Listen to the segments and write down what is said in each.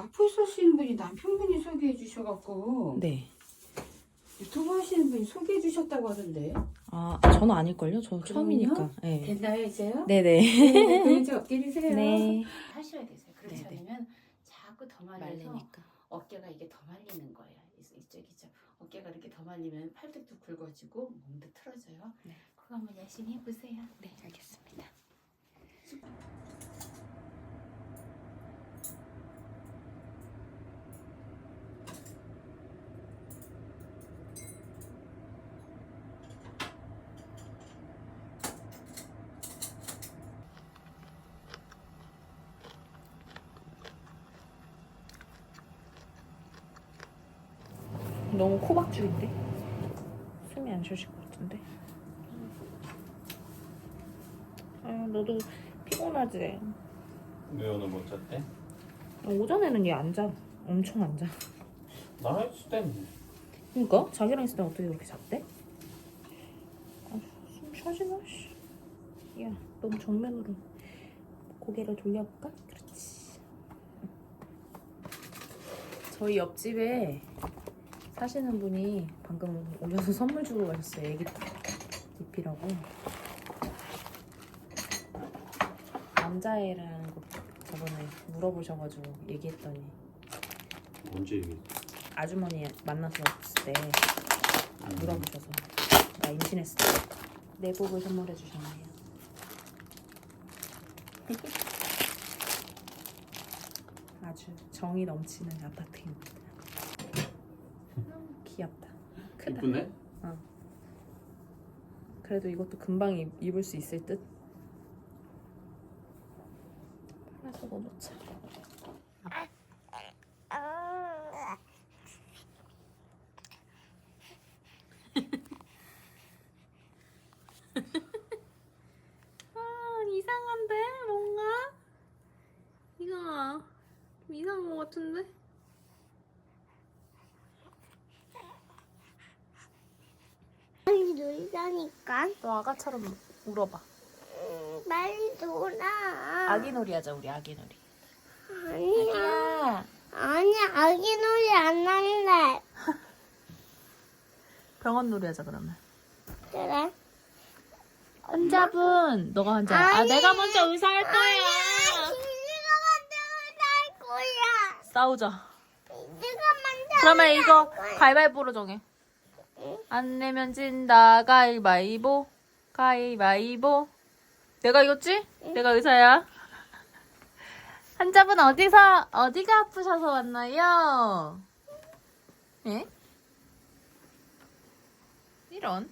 마포에 사시는 분이 남편분이 소개해 주셔갖고 네. 유튜브 하시는 분이 소개해 주셨다고 하던데 아, 저는 아닐걸요? 저 처음이니까. 네. 됐나요 이제요? 네네. 네, 그럼 좀 어깨 드세요. 네. 하셔야 되세요. 그렇지 네네. 않으면 자꾸 더 말려서 말리니까. 어깨가 이게 더 말리는 거예요. 이- 이쪽이죠. 어깨가 이렇게 더 말리면 팔뚝도 굵어지고 몸도 틀어져요. 네. 그거 한번 열심히 해보세요. 네, 알겠습니다. 너무 코박죽인데? 숨이 안 쉬실 것 같은데? 아유, 너도 피곤하지? 왜 오늘 못 잤대? 아, 오전에는 얘 안 자. 엄청 안 자. 나랑 있을 땐 그니까? 자기랑 있을 때 어떻게 그렇게 잤대? 아, 숨 쉬어지나? 씨. 야, 너무 정면으로 고개를 돌려볼까? 그렇지. 저희 옆집에 사시는 분이 방금 오셔서 선물 주고 가셨어요. 애기 잎이라고. 남자애라는 거 저번에 물어보셔가지고 얘기했더니 언제 얘기? 아주머니 만나서 때 물어보셔서 나 임신했어 내복을 선물해 주셨네요 아주 정이 넘치는 아파트입니다 음, 귀엽다 크다 이쁘네? 그래도 이것도 금방 입, 입을 수 있을 듯? 팔아서 넣어놓자. 아 이상한데 뭔가? 이거 좀 이상한 것 같은데 빨리 놀자니까. 너 아가처럼 울어봐 빨리 놀아. 아기 놀이 하자 우리 아기 놀이 아니야. 아기야 아니, 아기 놀이 안 할래. 병원 놀이 하자 그러면 그래. 환자분 너가 환자 아 아니. 내가 먼저 의사할 거야 네가 먼저 할 거야. 싸우자 네가 먼저. 그러면 할 이거. 가위바위보로 정해 응? 안 내면 진다 가위바위보 가위바위보 내가 이겼지? 내가 의사야 환자분 어디서 어디가 아프셔서 왔나요? 예? 이런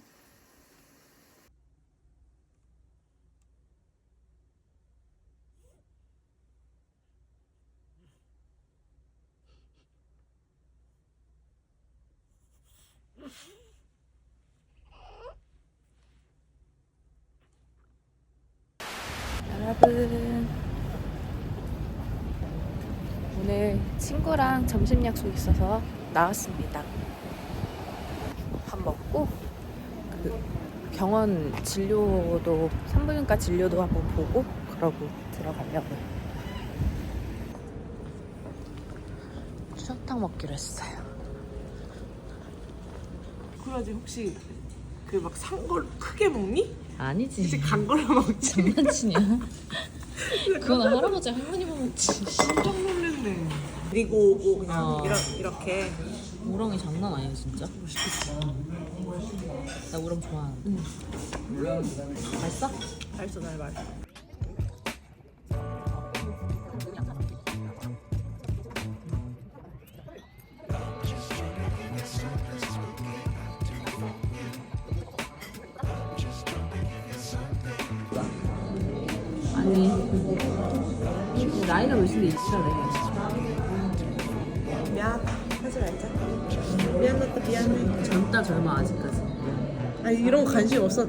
여러분 오늘 친구랑 점심 약속 있어서 나왔습니다. 밥 먹고 그 병원 진료도 산부인과 진료도 한번 보고 그러고 들어가려고요. 추어탕 먹기로 했어요. 그러지 혹시 그 막 산 걸 크게 먹니? 아니지. 이제 간 걸로 먹지. 장난치냐? 그건 할아버지 할머니만 먹지. 깜짝 놀랐네. 그리고 오고 그냥 어. 이러, 이렇게 우렁이 장난 아니야 진짜. 나 우렁 좋아하는데. 맛있어? 알죠 날 말. 아 몇인데 있으라네. 미안 하지 말자. 미안하다 미안해. 젊다 젊어 아직까지. 아 이런 거 관심 없어.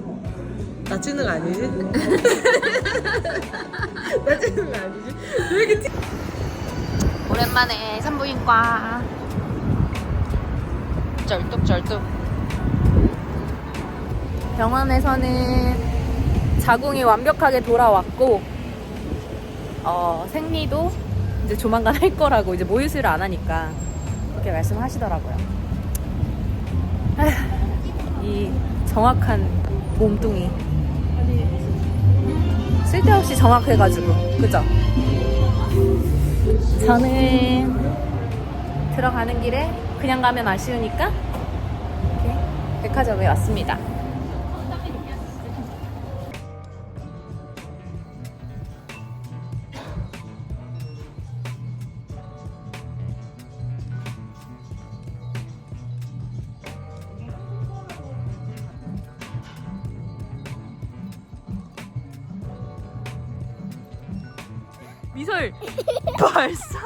나 찌는 거 아니지? 나 찌는 거 아니지? 왜 이렇게 찌? 오랜만에 산부인과. 쩔뚝쩔뚝. 병원에서는 자궁이 완벽하게 돌아왔고 어, 생리도 이제 조만간 할 거라고 이제 모유수를 안 하니까 그렇게 말씀하시더라고요. 아휴, 이 정확한 몸뚱이 쓸데없이 정확해가지고 그죠? 저는 들어가는 길에 그냥 가면 아쉬우니까 백화점에 왔습니다. 벌써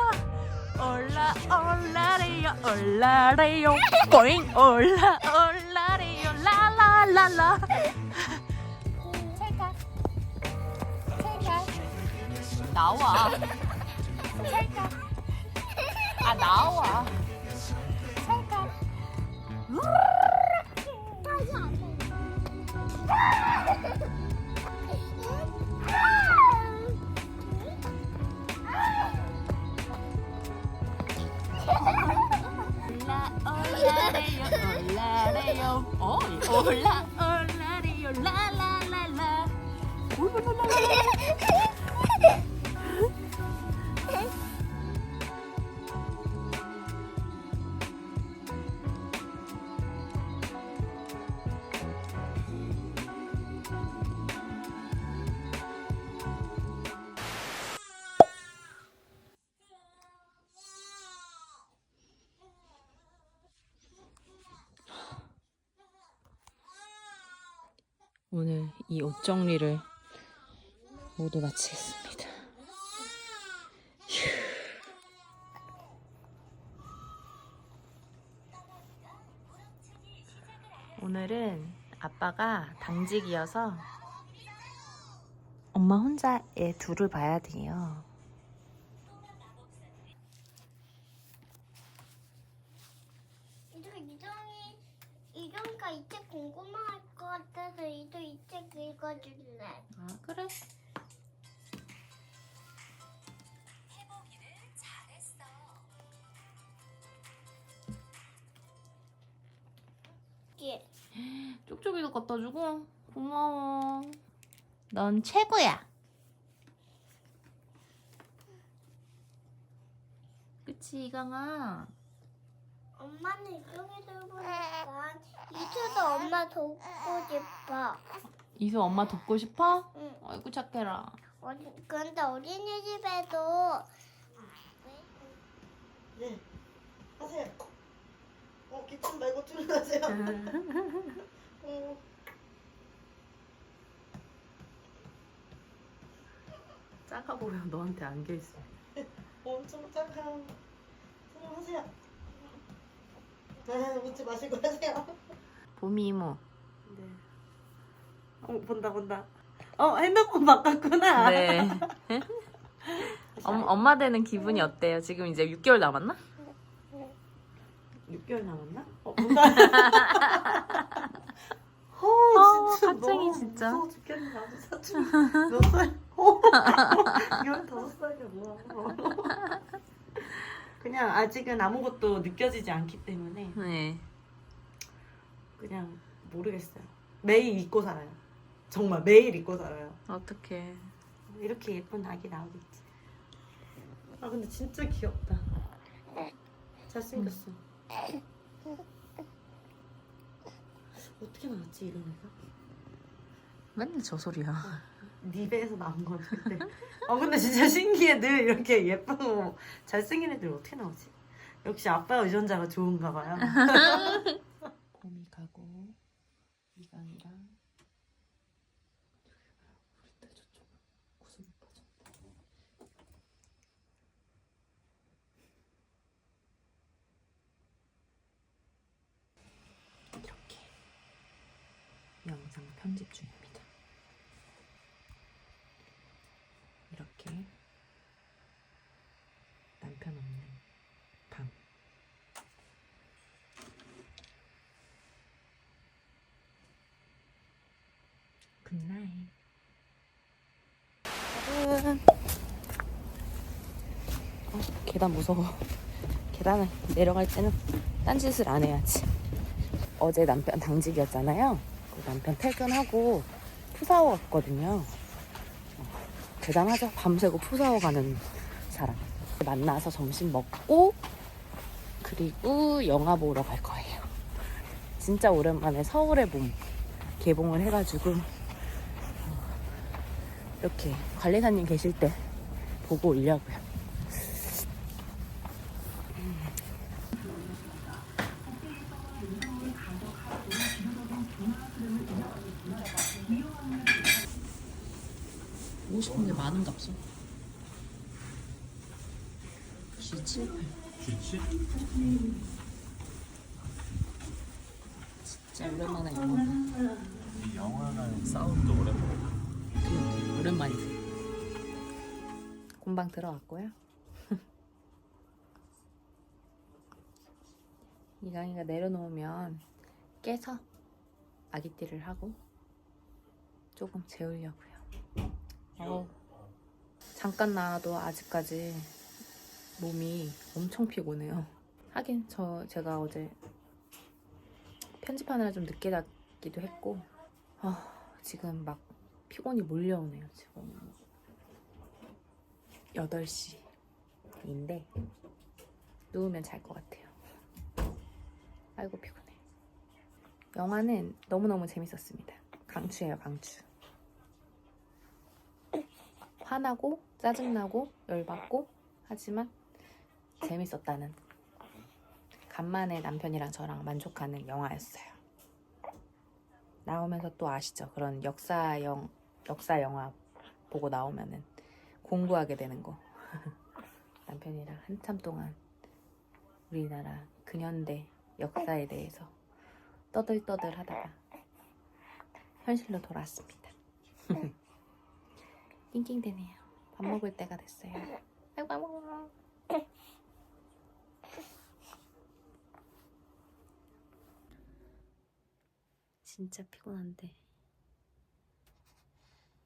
올라 올라래요 올라래요. 꼬잉 올라 올라래요. 라라라라. 찰칵. 찰칵. 나와. 찰칵. 아 나와 오늘 이 옷 정리를 모두 마치겠습니다. 휴. 오늘은 아빠가 당직이어서 엄마 혼자 애 둘을 봐야 돼요. 쪽쪽이도 갖다 주고 고마워. 넌 최고야. 그치 이강아. 엄마는 이정이 들보니까 이초도 엄마 돕고 싶어. 이수 엄마 돕고 싶어? 응. 아이고 착해라. 어리, 근데 어린이집에도 네. 하세요. 어, 기침 말고 줄여하세요. 어, 작아 보여 너한테 안겨 있어. 엄청 작아. 하세요. 아, 웃지 마시고 하세요. 봄이 이모. 네. 어, 본다, 본다. 어, 핸드폰 바꿨구나. 네. 엄, 엄마 되는 기분이 어때요? 지금 이제 6개월 남았나? 6개월 남았나? 어, 본다. 어, 어, 진짜 갑자기 너무 진짜. 무서워 죽겠네. 나도 사춘기 몇 살? 어, 15살이야, 뭐야. 그냥 아직은 아무것도 느껴지지 않기 때문에 네. 그냥 모르겠어요. 매일 잊고 살아요. 정말 매일 잊고 살아요. 어떡해. 이렇게 예쁜 아기 나오겠지. 아 근데 진짜 귀엽다. 잘생겼어. 어떻게 나왔지 이런 애가? 맨날 저 소리야. 네 배에서 나온 거지 그때. 아 근데 진짜 신기해 늘 이렇게 예쁘고 잘생긴 애들 어떻게 나오지? 역시 아빠 유전자가 좋은가 봐요. 곰이 가고 이강이랑 이렇게 영상 편집 중입니다. 이렇게 남편 없는 밤. 굿나잇. 어, 계단 무서워. 계단을 내려갈 때는 딴짓을 안 해야지. 어제 남편 당직이었잖아요. 그 남편 퇴근하고 푸사오 갔거든요. 어, 대단하죠? 밤새고 푸사오 가는 사람. 만나서 점심 먹고 그리고 영화 보러 갈 거예요. 진짜 오랜만에 서울의 봄 개봉을 해가지고 어, 이렇게 관리사님 계실 때 보고 오려고요. 보고 싶은 게 많은가 보소. G7, 8. 쥐치? 진짜 오랜만에 이거 이 영화랑 사운드 오랜만에. 그, 오랜만이지. 공방 들어왔고요. 이강이가 내려놓으면 깨서 아기띠를 하고 조금 재우려고요. 어우, 잠깐 나와도 아직까지 몸이 엄청 피곤해요. 하긴 저 제가 어제 편집하느라 좀 늦게 잤기도 했고 아, 지금 막 피곤이 몰려오네요. 지금 8시인데 누우면 잘 것 같아요. 아이고 피곤해. 영화는 너무너무 재밌었습니다. 강추예요, 강추. 화나고 짜증나고 열받고 하지만 재밌었다는 간만에 남편이랑 저랑 만족하는 영화였어요. 나오면서 또 아시죠? 그런 역사영 역사 영화 보고 나오면은 공부하게 되는 거. 남편이랑 한참 동안 우리나라 근현대 역사에 대해서 떠들떠들 하다가 현실로 돌아왔습니다. 낑낑대네요. 밥 먹을 때가 됐어요. 아이고 밥 먹어. 진짜 피곤한데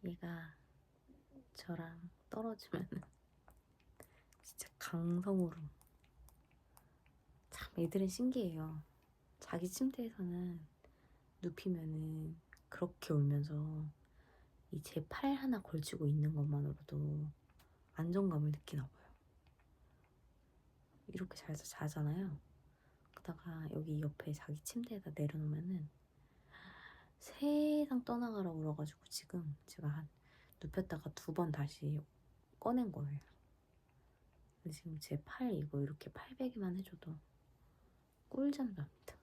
얘가 저랑 떨어지면은 진짜 강성으로 참 애들은 신기해요. 자기 침대에서는 눕히면은 그렇게 울면서 이 제 팔 하나 걸치고 있는 것만으로도 안정감을 느끼나 봐요. 이렇게 잘 자잖아요. 그러다가 여기 옆에 자기 침대에다 내려놓으면은 세상 떠나가라 울어가지고 지금 제가 한 눕혔다가 두 번 다시 꺼낸 거예요. 근데 지금 제 팔 이거 이렇게 팔베기만 해줘도 꿀잠 잡니다.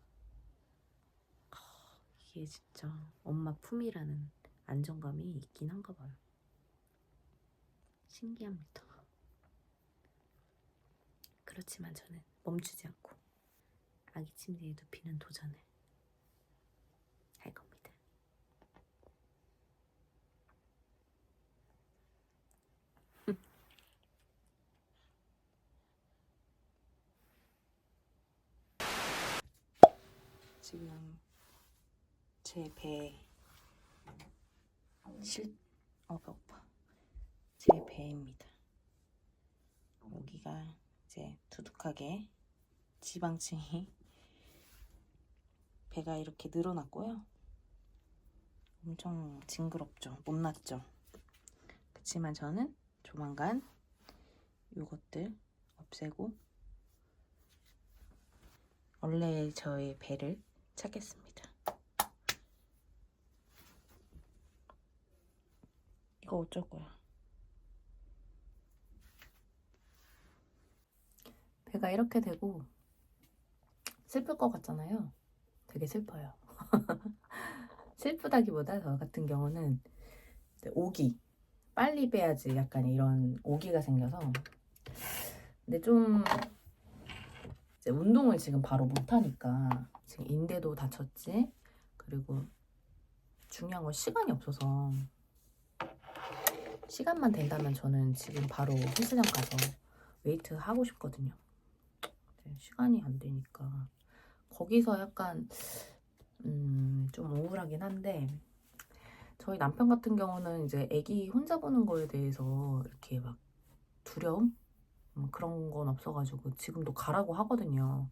아, 이게 진짜 엄마 품이라는 안정감이 있긴 한가 봐요. 신기합니다. 그렇지만 저는 멈추지 않고 아기 침대에 눕히는 도전을 할 겁니다. 지금 제 배에 실, 어, 배고파. 제 배입니다. 여기가 이제 두둑하게 지방층이 배가 이렇게 늘어났고요. 엄청 징그럽죠. 못났죠. 그치만 저는 조만간 요것들 없애고 원래 저의 배를 찾겠습니다. 이거 어쩔 거야? 배가 이렇게 되고 슬플 것 같잖아요. 되게 슬퍼요. 슬프다기보다 저 같은 경우는 오기 빨리 빼야지 약간 이런 오기가 생겨서 근데 좀 운동을 지금 바로 못 하니까 지금 인대도 다쳤지 그리고 중요한 건 시간이 없어서 시간만 된다면 저는 지금 바로 헬스장 가서 웨이트 하고 싶거든요. 근데 시간이 안 되니까 거기서 약간 음, 좀 우울하긴 한데 저희 남편 같은 경우는 이제 아기 혼자 보는 거에 대해서 이렇게 막 두려움 음, 그런 건 없어가지고 지금도 가라고 하거든요.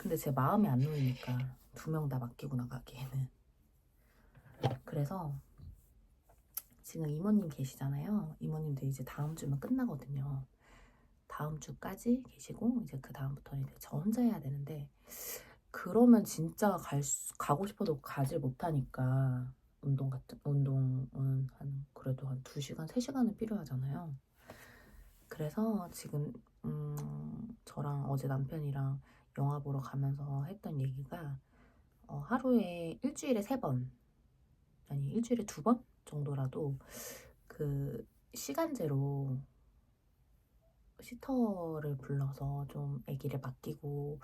근데 제 마음이 안 놓이니까 두 명 다 맡기고 나가기에는. 그래서 지금 이모님 계시잖아요. 이모님도 이제 다음 주면 끝나거든요. 다음 주까지 계시고 이제 그 다음부터는 이제 저 혼자 해야 되는데 그러면 진짜 갈 수, 가고 싶어도 가질 못하니까 운동 같은 운동은 한 그래도 한 2시간, 3시간은 필요하잖아요. 그래서 지금 음, 저랑 어제 남편이랑 영화 보러 가면서 했던 얘기가 어, 하루에 일주일에 세 번 아니 일주일에 두 번 정도라도 그 시간제로 시터를 불러서 좀 아기를 맡기고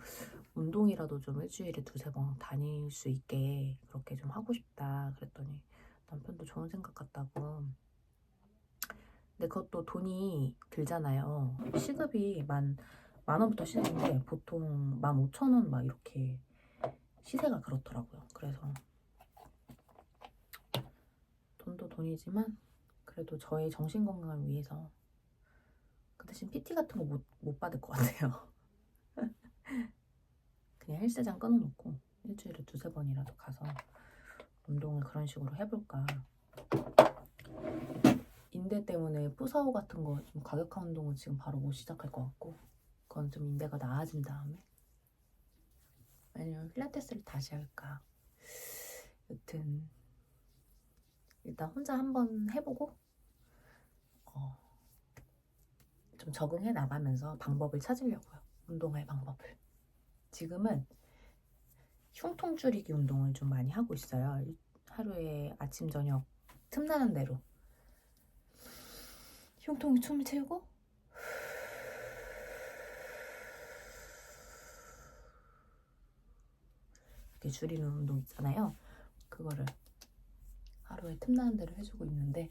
운동이라도 좀 일주일에 두세 번 다닐 수 있게 그렇게 좀 하고 싶다 그랬더니 남편도 좋은 생각 같다고. 근데 그것도 돈이 들잖아요. 시급이 만, 만 원부터 시작인데 보통 만 오천 원 막 이렇게 시세가 그렇더라고요 그래서 돈도 돈이지만 그래도 저의 정신 건강을 위해서 그 대신 PT 같은 거 못 못 받을 것 같아요. 그냥 헬스장 끊어놓고 일주일에 두세 번이라도 가서 운동을 그런 식으로 해볼까. 인대 때문에 푸사오 같은 거 좀 과격한 운동은 지금 바로 못 시작할 것 같고 그건 좀 인대가 나아진 다음에 아니면 필라테스를 다시 할까. 여튼 일단 혼자 한번 해보고 어, 좀 적응해 나가면서 방법을 찾으려고요. 운동할 방법을. 지금은 흉통 줄이기 운동을 좀 많이 하고 있어요. 일- 하루에 아침 저녁 틈나는 대로 흉통이 숨을 채우고 이렇게 줄이는 운동 있잖아요. 그거를 하루에 틈나는 대로 해주고 있는데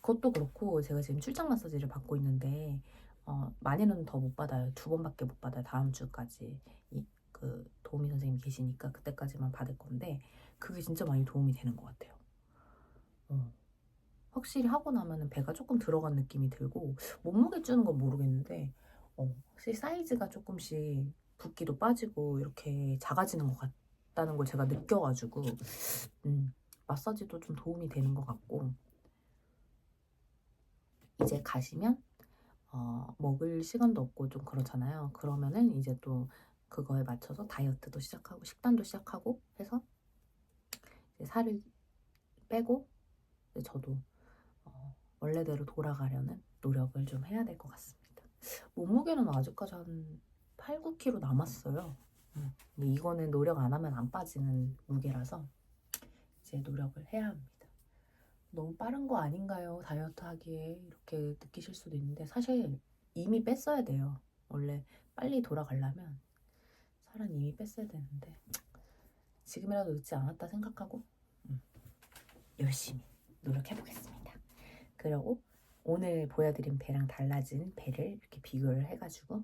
그것도 그렇고 제가 지금 출장 마사지를 받고 있는데 어, 많이는 더 못 받아요. 두 번밖에 못 받아요. 다음 주까지 이, 그 도우미 선생님 계시니까 그때까지만 받을 건데 그게 진짜 많이 도움이 되는 것 같아요. 어. 확실히 하고 나면은 배가 조금 들어간 느낌이 들고 몸무게 주는 건 모르겠는데 어, 확실히 사이즈가 조금씩 붓기도 빠지고 이렇게 작아지는 것 같 다는 걸 제가 느껴가지고 음, 마사지도 좀 도움이 되는 것 같고 이제 가시면 어, 먹을 시간도 없고 좀 그렇잖아요. 그러면은 이제 또 그거에 맞춰서 다이어트도 시작하고 식단도 시작하고 해서 이제 살을 빼고 저도 어, 원래대로 돌아가려는 노력을 좀 해야 될 것 같습니다. 몸무게는 아직까지 한 8, 9kg 남았어요. 음, 근데 이거는 노력 안 하면 안 빠지는 무게라서 이제 노력을 해야 합니다. 너무 빠른 거 아닌가요? 다이어트 하기에 이렇게 느끼실 수도 있는데 사실 이미 뺐어야 돼요. 원래 빨리 돌아가려면 살은 이미 뺐어야 되는데 지금이라도 늦지 않았다 생각하고 음, 열심히 노력해 보겠습니다. 그리고 오늘 보여드린 배랑 달라진 배를 이렇게 비교를 해가지고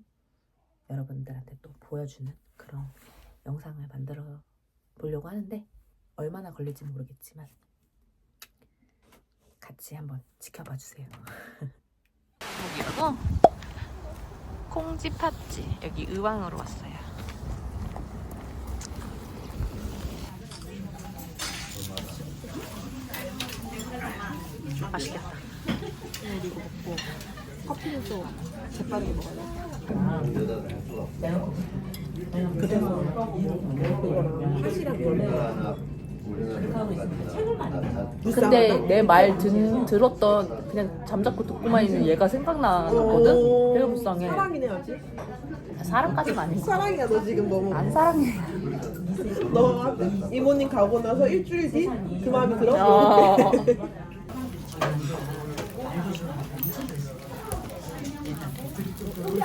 여러분들한테 또 보여주는 그런 영상을 만들어 보려고 하는데 얼마나 걸릴지 모르겠지만 같이 한번 지켜봐 주세요. 여기라고 콩지 팥지 여기 의왕으로 왔어요. 맛있겠다. 근데 내 말 들었던 그냥 잠자코 듣고만 있는 얘가 생각나거든. 되게 불쌍해. 사랑이네 아직. 사람까지는 아니고 사랑이야 너 지금 너무. 안 사랑해. 너 이모님 가고 나서 일주일 뒤 그 마음이 들어?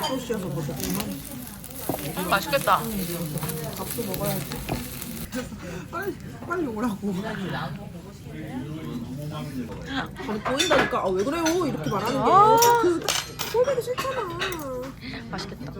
소시여서. 음, 맛있겠다. 빨리 빨리 오라고. 아니 보인다니까 아 왜 그래요 이렇게 말하는 게. 그 꼴보기 싫잖아. 맛있겠다.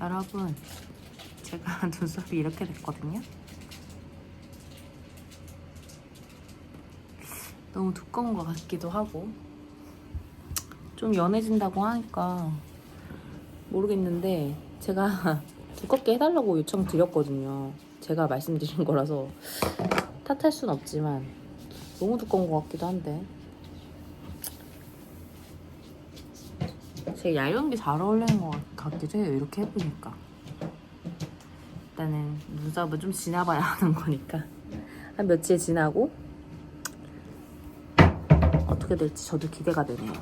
여러분, 제가 눈썹이 이렇게 됐거든요. 너무 두꺼운 것 같기도 하고 좀 연해진다고 하니까 모르겠는데 제가 두껍게 해달라고 요청 드렸거든요. 제가 말씀드린 거라서 탓할 순 없지만 너무 두꺼운 것 같기도 한데 제가 얇은 게 잘 어울리는 것 같기도 해요. 이렇게 해보니까 일단은 눈썹은 좀 지나봐야 하는 거니까 한 며칠 지나고 어떻게 될지 저도 기대가 되네요.